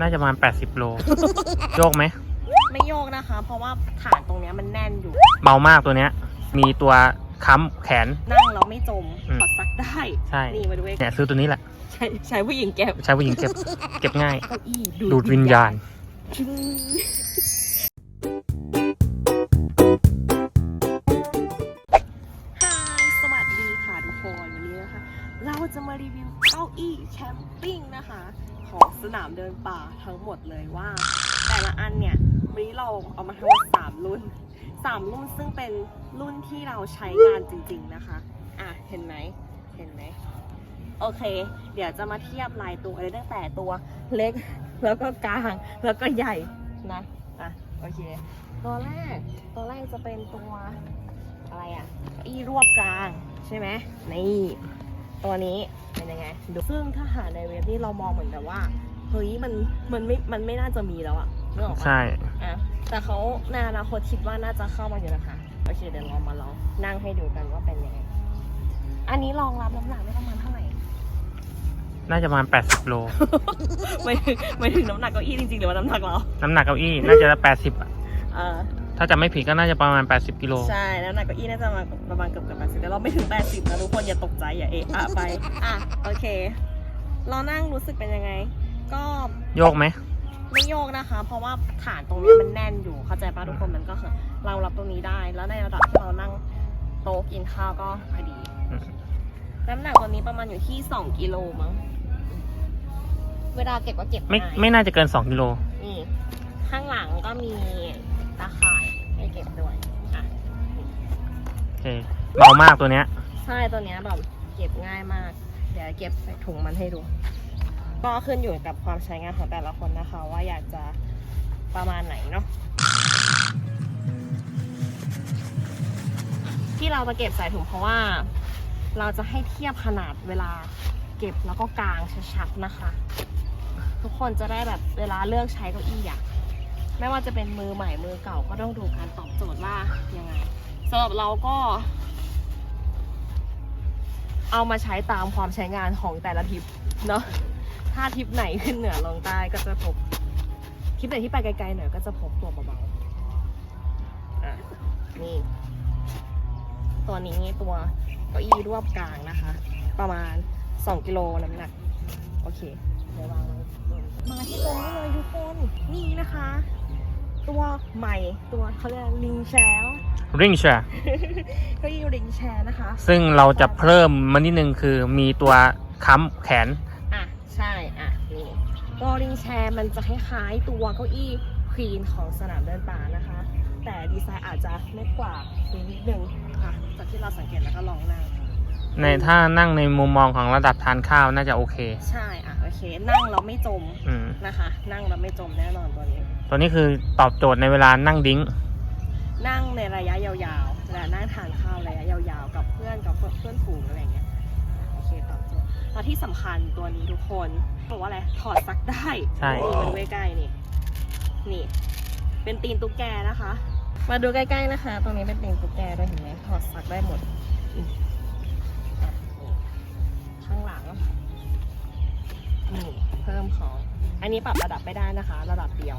น่าจะประมาณ 80 โล โยกไหม ไม่โยกนะคะ เพราะว่าฐานตรงเนี้ยมันแน่นอยู่ เบามากตัวเนี้ย มีตัวค้ำแขน นั่งเราไม่จมอืมกอดซักได้ ใช่นี่มาดูเองเนี่ยซื้อตัวนี้แหละ ใช้ใช้ผู้หญิงแก็บใช้ผู้หญิงเก็บ เก็บง่าย เก้าอี้ดูดวิญญาณจึ๊งฮายสวัสดีค่ะทุกคนวันนี้นะคะ เราจะมารีวิวเก้าอี้แคมปิ้งนะคะ ของสนามเดินป่าทั้งหมดเลยว่า แต่ละอันเนี่ยวันนี้เราเอามาทั้งหมดสามรุ่นสามรุ่นซึ่งเป็นรุ่นที่เราใช้งานจริง ๆนะคะ อะเห็นไหมเห็นไหมโอเค เดี๋ยวจะมาเทียบลายตัวเลยตั้งแต่ตัวเล็กแล้วก็กลางแล้วก็ใหญ่นะอะโอเค ตัวแรกตัวแรกจะเป็นตัวอะไรอะอีรวบกลางใช่ไหมนี่ ตัวนี้เป็นยังไงดูซึ่งถ้าหาในเว็บนี่เรามองเหมือนแบบว่าเฮ้ยมันมันไม่มันไม่น่าจะมีแล้วอะนึกออกปะใช่อะแต่เขาในอนาคตคิดว่าน่าจะเข้ามาอยู่นะคะโอเคเดี๋ยวเรามาลองนั่งให้ดูกันว่าเป็นยังไงอันนี้รองรับน้ำหนักได้ประมาณเท่าไหร่น่าจะประมาณ 80 โล ไม่ถึงไม่ถึงน้ำหนักเก้าอี้จริงๆหรือว่าน้ำหนักเรา น้ำหนักเก้าอี้น่าจะ80อะเออ ถ้าจะไม่ผิดก็น่าจะประมาณ 80 กิโล ใช่น้ำหนักเก้าอี้น่าจะมาประมาณเกือบเกือบแปดสิบแต่เราไม่ถึงแปดสิบนะทุกคนอย่าตกใจอย่าเอะอะไป อะ โอเค เรานั่งรู้สึกเป็นยังไง ก็โยกไหม ไม่โยกนะคะ เพราะว่าฐานตรงเนี้ยมันแน่นอยู่เข้าใจป่ะทุกคนมันก็คือเรารับตรงนี้ได้ แล้วในระดับที่เรานั่งโต๊ะกินข้าวก็พอดีอืมน้ำหนักตัวนี้ประมาณอยู่ที่สองกิโลมั้งเวลาเก็บก็เก็บไม่ง่ายไม่น่าจะเกิน 2 กิโลนี่ข้างหลังก็มีตาข่ายให้ เก็บด้วยอะโอเคเบามากตัวเนี้ย ใช่ตัวเนี้ยแบบเก็บง่ายมาก เดี๋ยวเก็บใส่ถุงมันให้ดู ก็ขึ้นอยู่กับความใช้งานของแต่ละคนนะคะ ว่าอยากจะประมาณไหนเนาะที่เราจะเก็บใส่ถุงเพราะว่า เราจะให้เทียบขนาดเวลาเก็บแล้วก็กางชัดๆนะคะ ทุกคนจะได้แบบเวลาเลือกใช้เก้าอี้อะ ไม่ว่าจะเป็นมือใหม่มือเก่าก็ต้องดูการตอบโจทย์ว่ายังไงสำหรับเราก็ เอามาใช้ตามความใช้งานของแต่ละทริปเนาะถ้าทริปไหนขึ้นเหนือลงใต้ก็จะพกทริปไหนที่ไปไกลๆหน่อยก็จะพกตัวเบาๆอะนี่ตัวนี้ตัวเก้าอี้รวบกลางนะคะ ประมาณ 2 กิโลน้ำหนัก โอเคเดี๋ยววางมาที่ตรงนี้เลยทุกคน นี่นะคะ ตัวใหม่ตัวเขาเรียกลิงแชร์ ริงแชร์เก้าอี้ลิงแชร์นะคะ ซึ่งเราจะเพิ่มมานิดนึงคือมีตัวค้ำแขน อะ ใช่ อะ นี่ตัวลิงแชร์มันจะคล้ายๆตัวเก้าอี้ควีนของสนามเดินป่านะคะ แต่ดีไซน์อาจจะเล็กกว่านิดนึงค่ะจากที่เราสังเกตแล้วก็ลองนั่ง ในถ้านั่งในมุมมองของระดับทานข้าวน่าจะโอเค ใช่อะโอเค นั่งเราไม่จมอืมนะคะ นั่งเราไม่จมแน่นอนตัวนี้ ตัวนี้คือตอบโจทย์ในเวลานั่งดิ้ง นั่งในระยะยาวๆเวลานั่งทานข้าวระยะยาวๆ กับเพื่อนกับเพื่อนฝูงอะไรอย่างเงี้ยโอเคตอบโจทย์แล้วที่สำคัญตัวนี้ทุกคนบอกว่าอะไรถอดซักได้ใช่ นี่มันใกล้ๆนี่นี่ เป็นตีนตุ๊กแกนะคะ มาดูใกล้ๆนะคะ ตรงนี้เป็นตีนตุ๊กแกด้วยเห็นไหมถอดซักได้หมด นี่เพิ่มของ อันนี้ปรับระดับไม่ได้นะคะ ระดับเดียว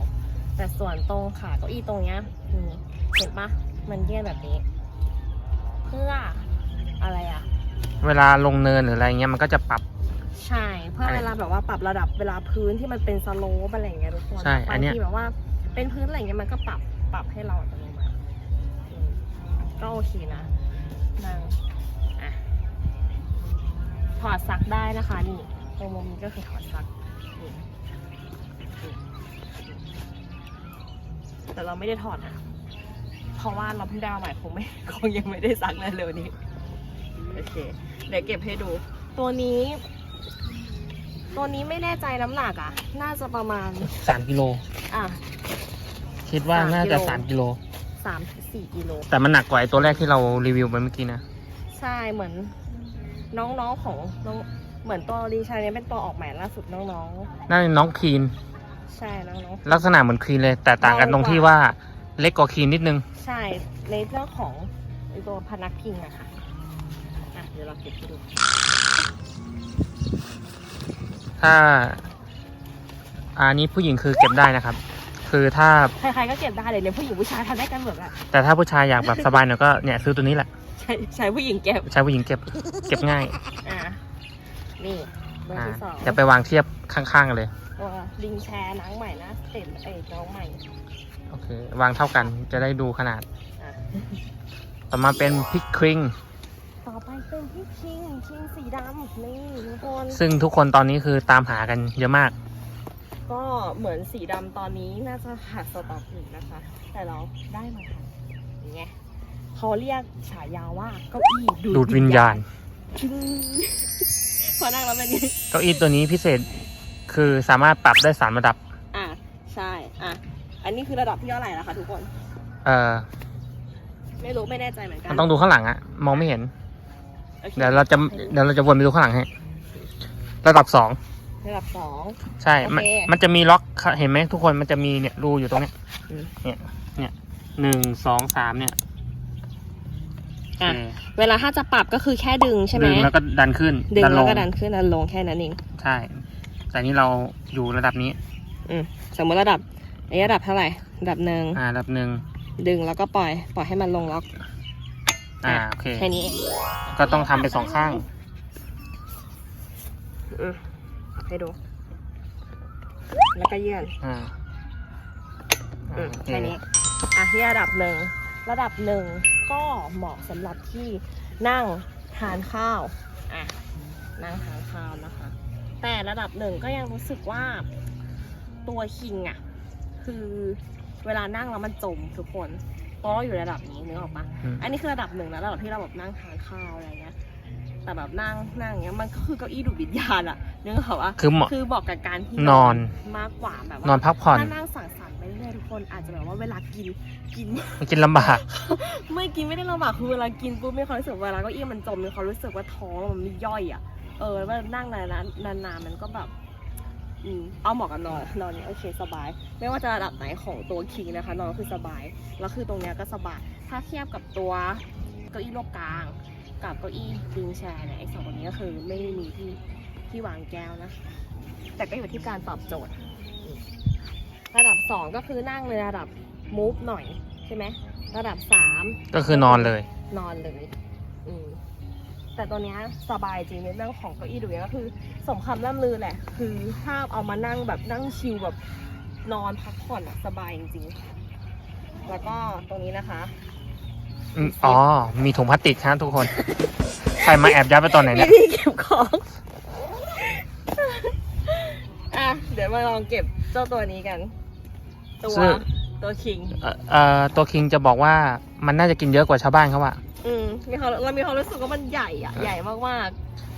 แต่ส่วนตรงขาเก้าอี้ตรงเนี้ยนี่เห็นปะมันเยื่อนแบบนี้ เพื่ออะไรอะเวลาลงเนินหรืออะไรเงี้ยมันก็จะปรับ ใช่ เพื่อเวลาแบบว่าปรับระดับเวลาพื้นที่มันเป็นสโลปอะไรอย่างเงี้ยทุกคนใช่อันเนี้ย บางทีแบบว่า เป็นพื้นอะไรอย่างเงี้ยมันก็ปรับปรับให้เราอัตโนมัติอืมก็โอเคนะนั่งอะ ถอดซักได้นะคะ นี่ตรงมุมนี้ก็คือถอดซักนี่นี่แต่เราไม่ได้ถอดนะเพราะว่าเราเพิ่งได้มาใหม่คงไม่คงยังไม่ได้ซักในเร็วนี้โอเค เดี๋ยวเก็บให้ดู ตัวนี้ ตัวนี้ไม่แน่ใจน้ำหนักอะ น่าจะประมาณ3กิโลอะ คิดว่าสามน่าจะกิโล3กิโล สามถึงสี่กิโลแต่มันหนักกว่าไอ้ตัวแรกที่เรารีวิวไปเมื่อกี้นะ ใช่เหมือน น้องๆของน้องเหมือนตัวรีชาเนี่ยเป็นตัวออกใหม่ล่าสุดน้องนั่นน้องคลีน ๆ ใช่น้องลักษณะเหมือนคลีนเลย แต่ต่างกันตรงที่ว่าเล็กกว่าคลีนนิดนึง ๆ ใช่ในเรื่องของไอ้ตัวพนักพิงอะค่ะอะเดี๋ยวเราเก็บให้ดูถ้า อันนี้ผู้หญิงคือเก็บได้นะครับ คือถ้าใครๆก็เก็บได้เลยเนี่ยผู้หญิงผู้ชายทำได้กันหมดแหละแต่ถ้าผู้ชายอยากแบบสบายหน่อยก็เนี่ยซื้อตัวนี้แหละใช่ใช้ผู้หญิงเก็บใช้ผู้หญิงเก็บ เก็บง่ายอะนี่เบอร์อ่าที่สองจะไปวางเทียบข้างๆกันเลย ตัวลิงแชร์นังใหม่นะเต็มเอ้ยน้องใหม่โอเค วางเท่ากันจะได้ดูขนาด อะต่อมาเป็นพิกคริง ต่อไปเป็นพี่คิงคิงสีดำนี่ทุกคน ซึ่งทุกคนตอนนี้คือตามหากันเยอะมาก ก็เหมือนสีดำตอนนี้น่าจะขาดสต็อกอยู่นะคะ แต่เราได้มาทันอย่างเงี้ย เขาเรียกฉายาว่าเก้าอี้ดูดวิญญาณจึ้งพอนั่งแล้วเป็นไงเก้าอี้ตัวนี้พิเศษคือสามารถปรับได้สามระดับ อะใช่อะอันนี้คือระดับที่เท่าไหร่แล้วคะทุกคน เอ่อไม่รู้ไม่แน่ใจเหมือนกัมันต้องดูข้างหลังอะมองไม่เห็นโอคเดี๋ยวเราจะเดี๋ยวเราจะวนไปดูข้างหลังให้ระดับสองระดับสองใช่ มันโอเคมันจะมีล็อกเห็นไหมทุกคนมันจะมีเนี่ยรูอยู่ตรงเนี้ยอืมเนี่ยเนี่ยหนึ่งสองสามเนี่ย อะโอเคเวลาถ้าจะปรับก็คือแค่ดึงใช่ไหมดึงแล้วก็ดันขึ้นดึงดันลแล้วงก็ดันขึ้นดันลงแค่นั้นเองใช่ แต่นี่เราอยู่ระดับนี้ อืมสมมติระดับอันนี้ระดับเท่าไหร่ระดับหนึ่งอ่าระดับหนึ่งดึงแล้วก็ปล่อย ปล่อยให้มันลงล็อก อ่าโอเคแค่นี้เองก็ต้องทำไปสองข้างอืมให้ดู แล้วก็เยื่อนอ่าอืมโอเคแค่นี้ อะที่ระดับหนึ่ง ระดับหนึ่งก็เหมาะสำหรับที่นั่งทานข้าวอะนั่งทานข้าวนะคะ แต่ระดับหนึ่งก็ยังรู้สึกว่าตัวคิงอะคือเวลานั่งแล้วมันจมทุกคนเพราะเราอยู่ระดับนี้นึกออกปะอืมอันนี้คือระดับหนึ่งนะระดับที่เราแบบนั่งทานข้าวอะไรเงี้ย แต่แบบนั่งนั่งอย่างเงี้ยมันก็คือเก้าอี้ดูดวิญญาณอะนึกออกปะคือเหมาะ คือบอกกับการที่นอน มากกว่าแบบนว่าอนพักผ่อน ถ้านั่งสั่งสรรค์ไปเรื่อยๆทุกคนอาจจะแบบว่าเวลากินกิน มันกินลำบาก ไม่กินไม่ได้ลำบากคือเวลากินปุ๊บมีความรู้สึกเวลาเก็อี้มันจมมีความรู้สึกว่าท้องมันไม่ย่อยอะเออแล้วนั่งนานๆนานๆมันก็แบบอืมเอาเหมาะกับนอนนอนเนี่ยโอเคสบาย ไม่ว่าจะระดับไหนของตัวคิงนะคะนอนคือสบายแล้วคือตรงเนี้ยก็สบาย ถ้าเทียบกับตัวเก้าอี้โลกกลาง กับเก้าอี้วิงแชร์เนี่ยไอ้สองตัวนี้ก็คือไม่ได้มีที่ที่วางแก้วนะ แต่ก็อยู่ที่การตอบโจทย์อืมระดับสองก็คือนั่งในระดับมูฟหน่อยใช่ไหมระดับสามก็คือนอนเลย นอนเลย อืมแต่ตัวเนี้ยสบายจริงในเรื่องของเก้าอี้ดูเนี่ยก็คือ สมคำล่ำลือแหละ คือถ้าเอามานั่งแบบนั่งชิลแบบนอนพักผ่อนอะสบายจริงๆ แล้วก็ตรงนี้นะคะ อืมอ๋อ มีถุงพลาสติกฮะทุกคน ใครมาแอบยัดไปตอนไหนมีเนี่ยที่เก็บของ อะ เดี๋ยวมาลองเก็บเจ้าตัวนี้กัน ตัว ซึ่ง ตัวคิง เอ่อเอ่อตัวคิงจะบอกว่ามันน่าจะกินเยอะกว่าชาวบ้านเขาว่าอืมมีความเรามีความรู้สึกว่ามันใหญ่อะใหญ่มาก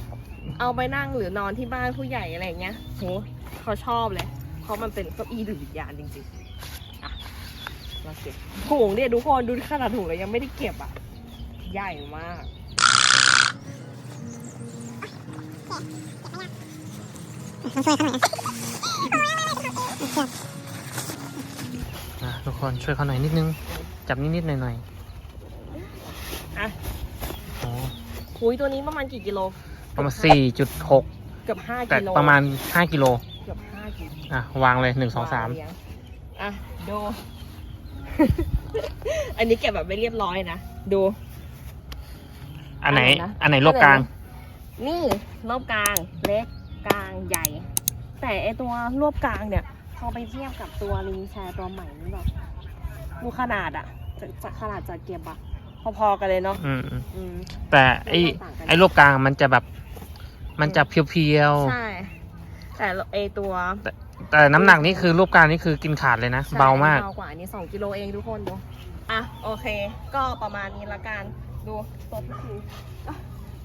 ๆ เอาไปนั่งหรือนอนที่บ้านผู้ใหญ่อะไรอย่างเงี้ยโหเขาชอบเลย เพราะมันเป็นเก้าอี้ดูดวิญญาณจริงๆอะ มาเก็บถุงเนี่ยทุกคนดูขนาดถุงเลยยังไม่ได้เก็บอะ ใหญ่มากอะทุกคนช่วยเขาหน่อยนิดนึง จับนิดๆหน่อยอะๆอ๋อคุยตัวนี้ประมาณกี่กิโล ประมาณสี่จุดหกเกือบห้าแต่กิโลประมาณห้ากิโล เกือบห้ากิโล อะ วางเลยหนึ่งสองสามวเรียอะดู อันนี้เก็บแบบไม่เรียบร้อยนะ ดู อันไหน อะไรนะ อันไหนโลกกลาง นี่รอบกลางเล็กกลางใหญ่ แต่ไอตัวรวบกลางเนี่ย พอไปเทียบกับตัวลิงแชร์ตัวใหม่นี่แบบดูขนาดอะจะจะขนาดจะเก็บอะพอๆกันเลยเนาะอืมอืมอืมแต่ไอไม่ต่างกัน ไอโลกกลางมันจะแบบ มันจะเพียวใช่ แต่ไอตัว ๆแต่ น้ำหนักนี่คือรูปกลางนี่คือกินขาดเลยนะ ใช่เบามาก เบากว่าอันนี้สองกิโลเองทุกคนดู อะโอเค ก็ประมาณนี้ละกันดูตัวพี่คิวอะ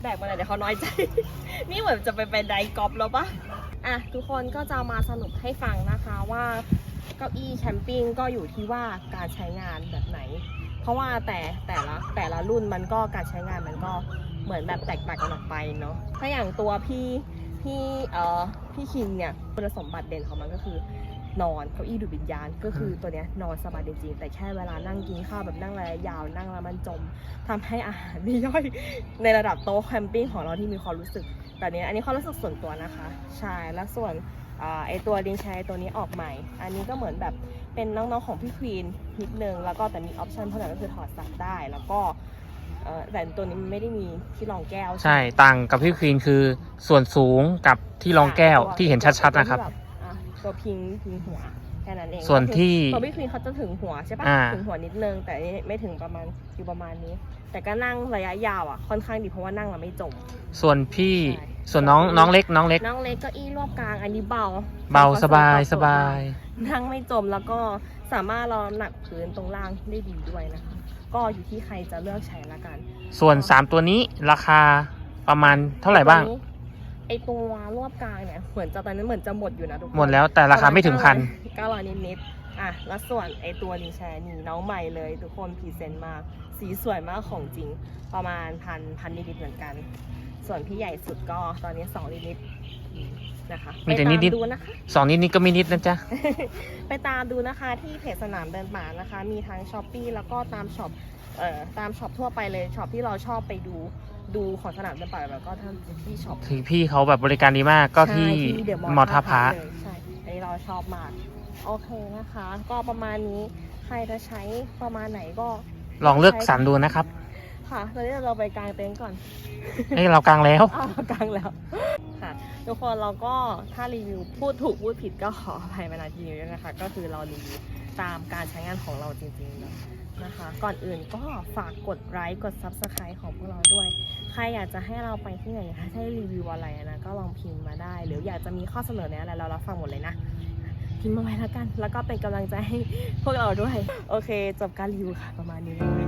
แบกมาเลยเดี๋ยวเขาน้อยใจ นี่เหมือนจะไปเป็นไดกอล์ฟแล้วปะอะทุกคนก็จะมาสรุปให้ฟังนะคะว่าเก้าอี้แคมปิ้งก็อยู่ที่ว่าการใช้งานแบบไหน เพราะว่าแต่แต่ละแต่ละรุ่นมันก็การใช้งานมันก็เหมือนแบบแตกต่างกันออกไปเนาะถ้าอย่างตัวพี่ พี่เอ่อพี่คิงเนี่ยคุณสมบัติเด่นของมันก็คือนอนเก้าอี้ดูดวิญญาณก็คือตัวเนี้ยนอนสบายจริงๆแต่แค่เวลานั่งกินข้าวแบบนั่งระยะยาวนั่งแล้วมันจมทำให้อาหารไม่ย่อยในระดับโต๊ะแคมปิ้งของเราที่มีความรู้สึกแบบนี้อันนี้ความรู้สึกส่วนตัวนะคะใช่แล้วส่วนอไอตัวดินชร์ตัวนี้ออกใหม่ อันนี้ก็เหมือนแบบเป็นน้องๆของพี่ควีนนิดนึงแล้วก็แต่มีออปชันเท่านั้นก็คือถอดสับได้แล้วก็ เอ่อแต่ตัวนี้มันไม่ได้มีที่รองแก้วใช่ต่างกับพี่ควีนคือส่วนสูงกับที่รองแก้วที่เห็นชัดๆนะครับ ตัวที่แอะตัวพิงพิงหัวแค่นั้นเองส่วนที่ตัวพี่ควีนเขาจะถึงหัวใช่ปะอ่าถึงหัวนิดนึง แต่อันนี้ไม่ถึงประมาณอยู่ประมาณนี้ แต่ก็นั่งระยะยาวอะค่อนข้างดีเพราะว่านั่งแล้วไม่จมส่วนพี่ใช่ส่วนน้องน้องเล็กน้องเล็กนั่งเล็กเก็อี้รอบกลางอันนี้เบา เบาสบายเบสบาย นั่งไม่จมแล้วก็สามารถรองน้ำหนักพื้นตรงล่างได้ดีด้วยนะคะ ก็อยู่ที่ใครจะเลือกใช้ละกันส่วน 3 ตัวนี้ราคาประมาณเท่าไหร่บ้าง ไอตัวรอบกลางเนี่ยเหมือนจะตอนนั้นเหมือนจะหมดอยู่นะทุกคนหมดแล้วแต่ราคาไม่ถึงพันเก้าร้อยนิดๆอะแล้วส่วนไอตัวดีแชร์นี่น้องใหม่เลยทุกคนพรีเซนต์มากสีสวยมากของจริงประมาณพันพันนิดๆเหมือนกัน ส่วนพี่ใหญ่สุดก็ตอนนี้สองนิดๆ นะคะมีแต่ไปานิดๆดูนะคะสองนิดนี้ก็มีนิดนะจ๊ะ ไปตามดูนะคะที่เพจสนามเดินป่านะคะ มีทั้งช้อปปีแล้วก็ตามช็อปเอ่อตามช็อปทั่วไปเลยช็อปที่เราชอบไปดูดูของสนามเดินป่าแล้วก็ท่านที่ช็อปคือพี่เขาแบบบริการดีมากก็ที่ใช่ The มอท่าพระเลยใช่อันนี้เราชอบมากโอเคนะคะ ก็ประมาณนี้ใครจะใช้ประมาณไหนก็ ลองเลือกสรรดูนะครับ ค่ะตอนนี้เราไปกางเต็นท์ก่อนเอ้ยเรากลางแล้วอ้าวกางแล้วค่ะ ทุกคนเราก็ถ้ารีวิวพูดถูกพูดผิดก็ขออภัยมาณทีนี้ด้วยนะคะ ก็คือเรารีวิวตามการใช้งานของเราจริงๆนะนะคะ ก่อนอื่นก็ฝากกดไลค์กด Subscribe ของพวกเราด้วย ใครอยากจะให้เราไปที่ไหนอยากให้รีวิวอะไรนะก็ลองพิมพ์มาได้ หรืออยากจะมีข้อเสนอแนะอะไรเรารับฟังหมดเลยนะพิมพ์มาไว้แล้วกัน แล้วก็เป็นกำลังใจให้พวกเราด้วย โอเค จบการรีวิวค่ะประมาณนี้